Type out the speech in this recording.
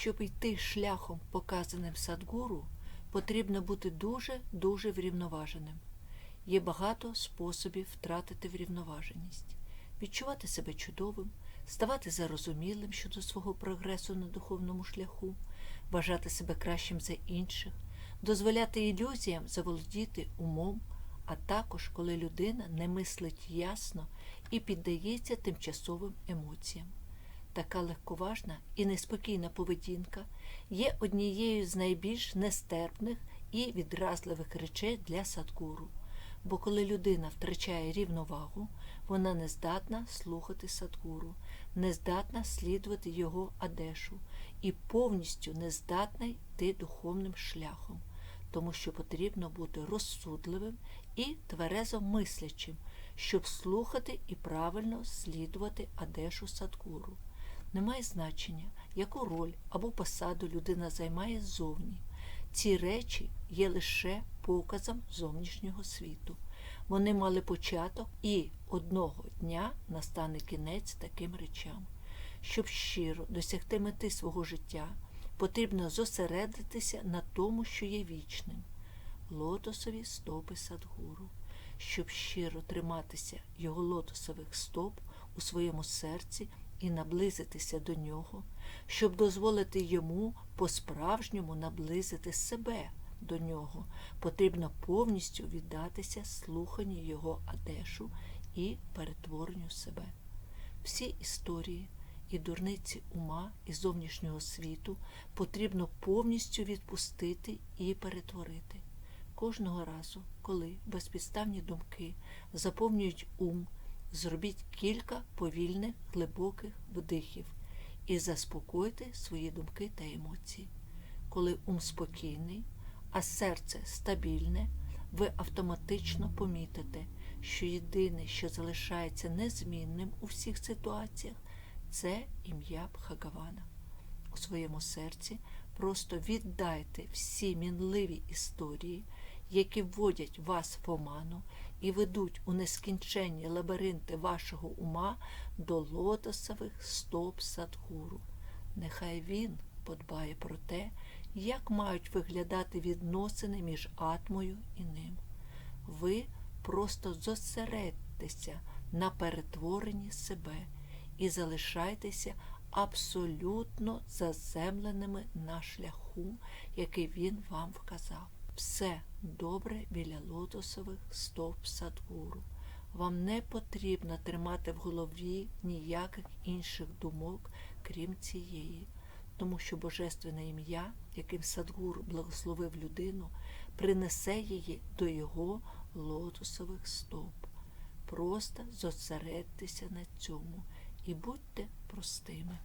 Щоб йти шляхом, показаним Садгуру, потрібно бути дуже-дуже врівноваженим. Є багато способів втратити врівноваженість, відчувати себе чудовим, ставати зарозумілим щодо свого прогресу на духовному шляху, вважати себе кращим за інших, дозволяти ілюзіям заволодіти умом, а також коли людина не мислить ясно і піддається тимчасовим емоціям. Така легковажна і неспокійна поведінка є однією з найбільш нестерпних і відразливих речей для садгуру. Бо коли людина втрачає рівновагу, вона не здатна слухати садгуру, не здатна слідувати його адешу і повністю не здатна йти духовним шляхом, тому що потрібно бути розсудливим і тверезо мислячим, щоб слухати і правильно слідувати адешу садгуру. Немає значення, яку роль або посаду людина займає ззовні. Ці речі є лише показом зовнішнього світу. Вони мали початок і одного дня настане кінець таким речам. Щоб щиро досягти мети свого життя, потрібно зосередитися на тому, що є вічним лотосові стопи Садгуру. Щоб щиро триматися його лотосових стоп у своєму серці і наблизитися до нього, щоб дозволити йому по-справжньому наблизити себе до нього, потрібно повністю віддатися слуханню його адешу і перетворенню себе. Всі історії і дурниці ума і зовнішнього світу потрібно повністю відпустити і перетворити. Кожного разу, коли безпідставні думки заповнюють ум, зробіть кілька повільних глибоких вдихів і заспокойте свої думки та емоції. Коли ум спокійний, а серце стабільне, ви автоматично помітите, що єдине, що залишається незмінним у всіх ситуаціях, це ім'я Бхагавана. У своєму серці просто віддайте всі мінливі історії, які вводять вас в оману і ведуть у нескінченні лабіринти вашого ума до лотосових стоп Садгуру. Нехай він подбає про те, як мають виглядати відносини між атмою і ним. Ви просто зосередьтеся на перетворенні себе і залишайтеся абсолютно заземленими на шляху, який він вам вказав. Все добре біля лотосових стоп Садгуру. Вам не потрібно тримати в голові ніяких інших думок, крім цієї, тому що божественне ім'я, яким Садгур благословив людину, принесе її до його лотосових стоп. Просто зосередьтеся на цьому і будьте простими.